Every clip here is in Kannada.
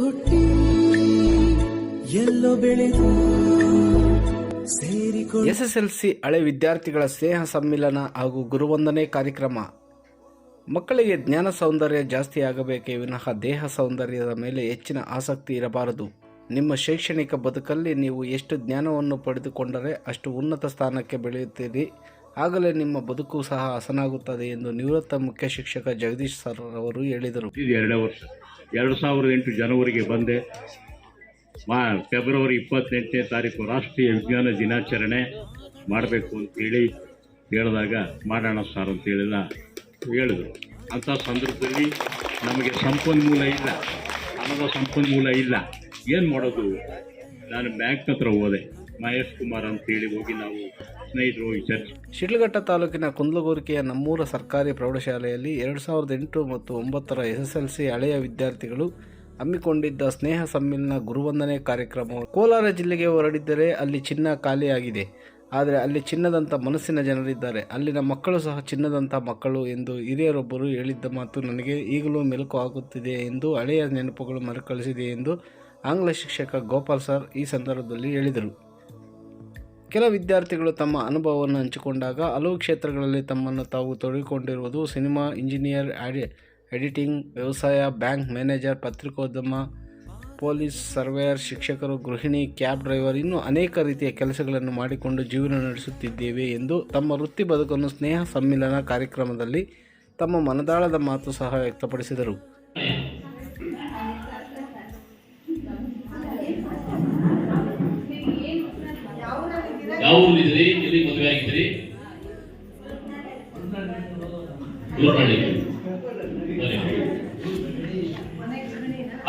ಹುಟ್ಟಿ ಎಲ್ಲೋ ಬೆಳೆದು ಸೇರಿಕೊಂಡು ಎಸ್ಎಸ್ಎಲ್ಸಿ ಹಳೆ ವಿದ್ಯಾರ್ಥಿಗಳ ಸ್ನೇಹ ಸಮ್ಮಿಲನ ಹಾಗೂ ಗುರುವಂದನೆ ಕಾರ್ಯಕ್ರಮ. ಮಕ್ಕಳಿಗೆ ಜ್ಞಾನ ಸೌಂದರ್ಯ ಜಾಸ್ತಿ ಆಗಬೇಕೇ ವಿನಃ ದೇಹ ಸೌಂದರ್ಯದ ಮೇಲೆ ಹೆಚ್ಚಿನ ಆಸಕ್ತಿ ಇರಬಾರದು. ನಿಮ್ಮ ಶೈಕ್ಷಣಿಕ ಬದುಕಲ್ಲಿ ನೀವು ಎಷ್ಟು ಜ್ಞಾನವನ್ನು ಪಡೆದುಕೊಂಡರೆ ಅಷ್ಟು ಉನ್ನತ ಸ್ಥಾನಕ್ಕೆ ಬೆಳೆಯುತ್ತೀರಿ? ಆಗಲೇ ನಿಮ್ಮ ಬದುಕು ಸಹ ಹಸನಾಗುತ್ತದೆ ಎಂದು ನಿವೃತ್ತ ಮುಖ್ಯ ಶಿಕ್ಷಕ ಜಗದೀಶ್ ಸರ್ ಅವರು ಹೇಳಿದರು. ಇದು ಎರಡೇ ವರ್ಷ. ಎರಡು ಸಾವಿರದ ಎಂಟು ಜನವರಿಗೆ ಬಂದೆ. ಫೆಬ್ರವರಿ ಇಪ್ಪತ್ತೆಂಟನೇ ತಾರೀಕು ರಾಷ್ಟ್ರೀಯ ವಿಜ್ಞಾನ ದಿನಾಚರಣೆ ಮಾಡಬೇಕು ಅಂತೇಳಿ ಹೇಳಿದಾಗ, ಮಾಡೋಣ ಸರ್ ಅಂತೇಳಿಲ್ಲ ಹೇಳಿದರು. ಅಂಥ ಸಂದರ್ಭದಲ್ಲಿ ನಮಗೆ ಸಂಪನ್ಮೂಲ ಇಲ್ಲ. ಹಣದ ಸಂಪನ್ಮೂಲ ಇಲ್ಲ. ಏನು ಮಾಡೋದು? ನಾನು ಬ್ಯಾಂಕ್ ಹತ್ರ ಹೋದೆ. ಮಹೇಶ್ ಕುಮಾರ್ ಅಂತೇಳಿ ಹೋಗಿ ನಾವು ಶಿಡ್ಲಘಟ್ಟ ತಾಲೂಕಿನ ಕುಂದಲಗೋರಿಕೆಯ ನಮ್ಮೂರ ಸರ್ಕಾರಿ ಪ್ರೌಢಶಾಲೆಯಲ್ಲಿ ಎರಡು ಸಾವಿರದ ಎಂಟು ಮತ್ತು ಒಂಬತ್ತರ ಎಸ್ಎಸ್ಎಲ್ಸಿ ಹಳೆಯ ವಿದ್ಯಾರ್ಥಿಗಳು ಹಮ್ಮಿಕೊಂಡಿದ್ದ ಸ್ನೇಹ ಸಮ್ಮಿಲನ ಗುರುವಂದನೆ ಕಾರ್ಯಕ್ರಮ ಕೋಲಾರ ಜಿಲ್ಲೆಗೆ ಹೊರಡಿದ್ದರೆ ಅಲ್ಲಿ ಚಿನ್ನ ಖಾಲಿಯಾಗಿದೆ. ಆದರೆ ಅಲ್ಲಿ ಚಿನ್ನದಂಥ ಮನಸ್ಸಿನ ಜನರಿದ್ದಾರೆ. ಅಲ್ಲಿನ ಮಕ್ಕಳು ಸಹ ಚಿನ್ನದಂಥ ಮಕ್ಕಳು ಎಂದು ಹಿರಿಯರೊಬ್ಬರು ಹೇಳಿದ್ದ ಮಾತು ನನಗೆ ಈಗಲೂ ಮೆಲುಕು ಆಗುತ್ತಿದೆ ಎಂದು ಹಳೆಯ ನೆನಪುಗಳು ಮರುಕಳಿಸಿದೆ ಎಂದು ಆಂಗ್ಲ ಶಿಕ್ಷಕ ಗೋಪಾಲ್ ಸರ್ ಈ ಸಂದರ್ಭದಲ್ಲಿ ಹೇಳಿದರು. ಕೆಲ ವಿದ್ಯಾರ್ಥಿಗಳು ತಮ್ಮ ಅನುಭವವನ್ನು ಹಂಚಿಕೊಂಡಾಗ ಹಲವು ಕ್ಷೇತ್ರಗಳಲ್ಲಿ ತಮ್ಮನ್ನು ತಾವು ತೊಡಗಿಕೊಂಡಿರುವುದು ಸಿನಿಮಾ ಇಂಜಿನಿಯರ್, ಆಡಿ, ಎಡಿಟಿಂಗ್, ವ್ಯವಸಾಯ, ಬ್ಯಾಂಕ್ ಮ್ಯಾನೇಜರ್, ಪತ್ರಿಕೋದ್ಯಮ, ಪೊಲೀಸ್, ಸರ್ವೇಯರ್, ಶಿಕ್ಷಕರು, ಗೃಹಿಣಿ, ಕ್ಯಾಬ್ ಡ್ರೈವರ್ ಇನ್ನೂ ಅನೇಕ ರೀತಿಯ ಕೆಲಸಗಳನ್ನು ಮಾಡಿಕೊಂಡು ಜೀವನ ನಡೆಸುತ್ತಿದ್ದೇವೆ ಎಂದು ತಮ್ಮ ವೃತ್ತಿ ಬದುಕನ್ನು ಸ್ನೇಹ ಸಮ್ಮಿಲನ ಕಾರ್ಯಕ್ರಮದಲ್ಲಿ ತಮ್ಮ ಮನದಾಳದ ಮಾತು ಸಹ ವ್ಯಕ್ತಪಡಿಸಿದರು.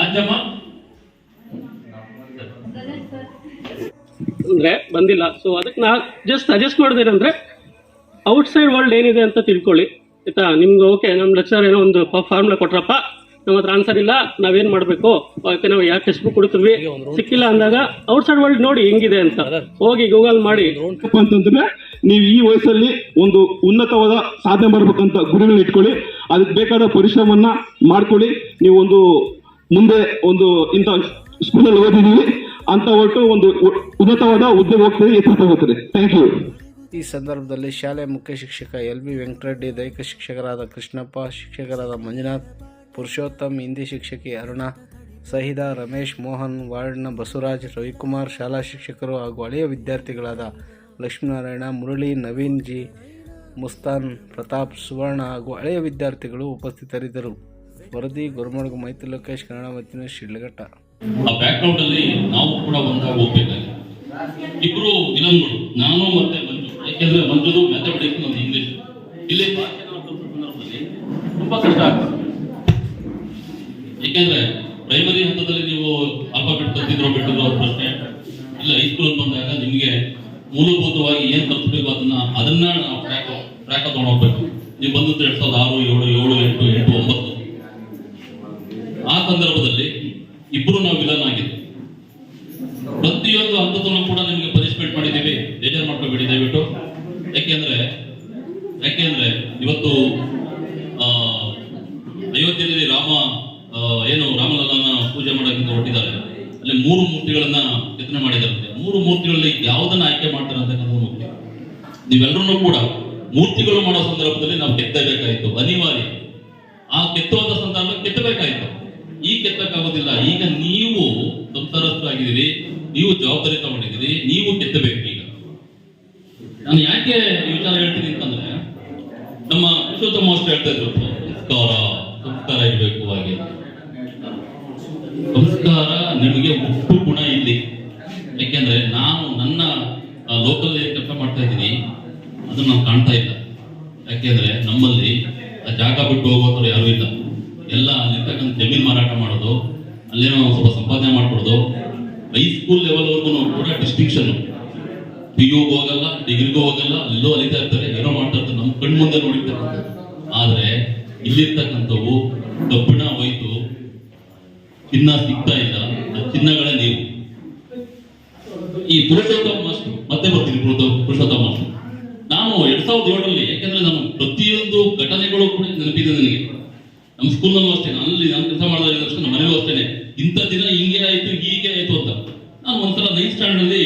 ಅಂಜಮ್ಮ? ಅಂದ್ರೆ ಬಂದಿಲ್ಲ. ಸೊ ಅದಕ್ಕೆ ನಾ ಜಸ್ಟ್ ಸಜೆಸ್ಟ್ ಮಾಡೋದೇನಂದ್ರೆ ಔಟ್ಸೈಡ್ ವರ್ಲ್ಡ್ ಏನಿದೆ ಅಂತ ತಿಳ್ಕೊಳ್ಳಿ. ಆಯ್ತಾ? ನಿಮ್ಗೆ ಓಕೆ ನಮ್ಮ ಲೆಕ್ಚರ್ ಏನೋ ಒಂದು ಫಾರ್ಮುಲಾ ಕೊಟ್ರಪ್ಪ. ನಮ್ಮ ಹತ್ರ ಆನ್ಸರ್ ಇಲ್ಲ. ನಾವೇನು ಮಾಡಬೇಕು? ಓಕೆ ನಾವು ಯಾವ ಟೆಸ್ಟ್ ಬುಕ್ ಕೊಡ್ತೀವಿ ಸಿಕ್ಕಿಲ್ಲ ಅಂದಾಗ ಔಟ್ಸೈಡ್ ವರ್ಲ್ಡ್ ನೋಡಿ ಹೆಂಗಿದೆ ಅಂತ. ಹೋಗಿ ಗೂಗಲ್ ಮಾಡಿ. ಅಂತಂದ್ರೆ ನೀವು ಈ ವಯಸ್ಸಲ್ಲಿ ಒಂದು ಉನ್ನತವಾದ ಸಾಧನೆ ಮಾಡಬೇಕಂತ ಗುರಿಗಳನ್ನ ಇಟ್ಕೊಳ್ಳಿ. ಅದಕ್ಕೆ ಬೇಕಾದ ಪರಿಶ್ರಮವನ್ನು ಮಾಡ್ಕೊಳ್ಳಿ. ನೀವು ಒಂದು ಮುಂದೆ ಒಂದು ಇಂಥ ಸ್ಕೂಲಲ್ಲಿ ಓದಿದ್ದೀವಿ ಅಂತ ಒಟ್ಟು ಒಂದು ಉನ್ನತವಾದ ಉದ್ಯೋಗ ಹೋಗ್ತದೆ ಎತ್ತರ ಹೋಗ್ತದೆ. ಥ್ಯಾಂಕ್ ಯು ಈ ಸಂದರ್ಭದಲ್ಲಿ ಶಾಲೆ ಮುಖ್ಯ ಶಿಕ್ಷಕ ಎಲ್ ಬಿ ವೆಂಕಟರೆಡ್ಡಿ, ದೈಹಿಕ ಶಿಕ್ಷಕರಾದ ಕೃಷ್ಣಪ್ಪ, ಶಿಕ್ಷಕರಾದ ಮಂಜುನಾಥ್, ಪುರುಷೋತ್ತಮ್, ಹಿಂದಿ ಶಿಕ್ಷಕಿ ಅರುಣ, ಸಹಿದಾ ರಮೇಶ್, ಮೋಹನ್, ವಾರ್ಡ್ನ ಬಸವರಾಜ್, ರವಿಕುಮಾರ್, ಶಾಲಾ ಶಿಕ್ಷಕರು ಹಾಗೂ ಹಳೆಯ ವಿದ್ಯಾರ್ಥಿಗಳಾದ ಲಕ್ಷ್ಮೀನಾರಾಯಣ, ಮುರಳಿ, ನವೀನ್ ಜಿ, ಮುಸ್ತಾನ್, ಪ್ರತಾಪ್, ಸುವರ್ಣ ಹಾಗೂ ಹಳೆಯ ವಿದ್ಯಾರ್ಥಿಗಳು ಉಪಸ್ಥಿತರಿದ್ದರು. ವರದಿ, ಗುರುಮಡುಗು, ಮೈತ್ರಿ ಲೋಕೇಶ್, ಕನ್ನಡ ಮತ್ತಿನ ಶಿಡ್ಲಘಟ್ಟ. ಆ ಬ್ಯಾಕ್ಗ್ರೌಂಡ್ ಅಲ್ಲಿ ನಾವು ಕೂಡ ಒಂದಾಗಿ ಹೋಗ್ಬೇಕಾಗಿದೆ ಇಬ್ರು ವಿಲನ್ಗಳು, ನಾನು ಮತ್ತೆ ಮಂಜು. ಯಾಕೆಂದ್ರೆ ಮಂಜುದು ಮ್ಯಾಥಮೆಟಿಕ್ಸ್ ನಮ್ದು ಇಂಗ್ಲಿಷ್ ಇಲ್ಲಿ ಸಂದರ್ಭದಲ್ಲಿ ತುಂಬಾ ಕಷ್ಟ ಆಗ್ತದೆ. ಯಾಕೆಂದ್ರೆ ಪ್ರೈಮರಿ ಹಂತದಲ್ಲಿ ನೀವು ಆಲ್ಫಾಬೆಟ್ ಕಲ್ತಿದ್ರೋ ಬಿಟ್ಟಿರೋ ಅವ್ರ ಪ್ರಶ್ನೆ ಇಲ್ಲ ಹೈಸ್ಕೂಲ್ ಬಂದಾಗ ನಿಮಗೆ ಮೂಲಭೂತವಾಗಿ ಏನ್ ಕಲ್ಸ್ಬೇಕು ಅದನ್ನ ಅದನ್ನ ನಾವು ಟ್ರ್ಯಾಕ್ ತಗೊಂಡೋಗ್ಬೇಕು. ನೀವು ಬಂದದ್ದು ಎರಡ್ ಸಾವಿರದ ಆರು, ಏಳು ಏಳು, ಎಂಟು ಎಂಟು, ಒಂಬತ್ತು. ಆ ಸಂದರ್ಭದಲ್ಲಿ ಇಬ್ರು ನಾವು ವಿಲನ್ ಆಗಿದ್ದು ಪ್ರತಿಯೊಂದು ಹಂತದಲ್ಲೂ ಕೂಡ ನಿಮಗೆ ಪಾರ್ಟಿಸಿಪೇಟ್ ಮಾಡಿದ್ದೀವಿ. ಬೇಜಾರು ಮಾಡ್ಕೋಬೇಡಿ, ದಯವಿಟ್ಟು. ಯಾಕೆಂದ್ರೆ ಯಾಕೆಂದ್ರೆ ಇವತ್ತು ಅಯೋಧ್ಯೆಯಲ್ಲಿ ರಾಮ ಏನು ರಾಮಲಲ್ಲನ ಪೂಜೆ ಮಾಡೋಕ್ಕಿಂತ ಹೊರಟಿದ್ದಾರೆ. ಅಲ್ಲಿ ಮೂರು ಮೂರ್ತಿಗಳನ್ನ ಕೆತ್ತನೆ ಮಾಡಿದಾರಂತೆ ಮೂರು ಮೂರ್ತಿಗಳಲ್ಲಿ ಯಾವುದನ್ನ ಆಯ್ಕೆ ಮಾಡ್ತಾರೆ ಅಂತಕ್ಕಂಥ ಮುಖ್ಯ. ನೀವೆಲ್ಲರೂ ಕೂಡ ಮೂರ್ತಿಗಳು ಮಾಡೋ ಸಂದರ್ಭದಲ್ಲಿ ನಾವು ಕೆತ್ತಬೇಕಾಯಿತು, ಅನಿವಾರ್ಯ. ಆ ಕೆತ್ತುವಂತ ಸಂದರ್ಭ ಕೆತ್ತಬೇಕಾಯ್ತು. ಈ ಕೆತ್ತಕ್ಕಾಗೋದಿಲ್ಲ. ಈಗ ನೀವು ಸಂಸಾರಸ್ಥರಾಗಿದ್ದೀರಿ, ನೀವು ಜವಾಬ್ದಾರಿ ತಗೊಂಡಿದ್ದೀರಿ, ನೀವು ಕೆತ್ತಬೇಕು ಈಗ. ನಾನು ಯಾಕೆ ವಿಚಾರ ಹೇಳ್ತೀನಿ ಅಂತಂದ್ರೆ, ನಮ್ಮ ಪುರುಷೋತ್ತಮ ಮಾಸ್ಟರ್ ಹೇಳ್ತಾ ಇದ್ರು, ಸಂಸ್ಕಾರ ಸಂಸ್ಕಾರ ಇರಬೇಕು ಹಾಗೆ. ಸಂಸ್ಕಾರ ನಿಮಗೆ ಮುಟ್ಟು ನಮ್ಮಲ್ಲಿ ಆ ಜಾಗ ಬಿಟ್ಟು ಹೋಗೋರು ಯಾರು ಇಲ್ಲ. ಎಲ್ಲ ಅಲ್ಲಿರ್ತಕ್ಕಂಥ ಜಮೀನ್ ಮಾರಾಟ ಮಾಡೋದು, ಅಲ್ಲೇನೋ ಸ್ವಲ್ಪ ಸಂಪಾದನೆ ಮಾಡ್ಕೊಡೋದು ಹೈಸ್ಕೂಲ್ ಲೆವೆಲ್ವರೆಗೂ ಕೂಡ ಡಿಸ್ಟಿಂಕ್ಷನ್ ಪಿ ಯು ಹೋಗಲ್ಲ ಡಿಗ್ರಿಗೂ ಹೋಗಲ್ಲ, ಅಲ್ಲೋ ಅಲಿತಾ ಇರ್ತಾರೆ, ಏನೋ ಮಾಡ್ತಾ ಇರ್ತಾರೆ ನಮ್ಮ ಕಣ್ಣು ಮುಂದೆ ನೋಡಿರ್ತಕ್ಕಂಥದ್ದು ಆದರೆ ಇಲ್ಲಿರ್ತಕ್ಕಂಥವು ಕಬ್ಬಿಣ ಹೋಯ್ತು ಚಿನ್ನ ಸಿಗ್ತಾ ಇಲ್ಲ, ಆ ಚಿನ್ನಗಳೇ ನೀವು. ಈ ಪುರುಷೋತ್ತಮ ಮಾಸ್ಟರ್, ಮತ್ತೆ ಬರ್ತೀನಿ, ಪುರುಷೋತ್ತಮ ಮಾಸ್ಟರ್. ಸಾವಿರದ ಏಳರಲ್ಲಿ ಯಾಕಂದ್ರೆ ನಾನು ಪ್ರತಿಯೊಂದು ಘಟನೆಗಳು ಕೂಡ ನೆನಪಿದೆ ನನಗೆ. ನಮ್ಮ ಸ್ಕೂಲ್ನಲ್ಲೂ ಅಷ್ಟೇ ಅಲ್ಲಿ ನಾನು ಕೆಲಸ ಮಾಡಿದ ನಮ್ಮ ಮನೆಗೂ ಅಷ್ಟೇ ಇಂಥ ದಿನ ಹಿಂಗೆ ಆಯ್ತು, ಹೀಗೆ ಆಯ್ತು ಅಂತ. ನಾನು ಒಂದ್ಸಲ ನೈನ್ ಸ್ಟ್ಯಾಂಡರ್ಡ್ ಅಲ್ಲಿ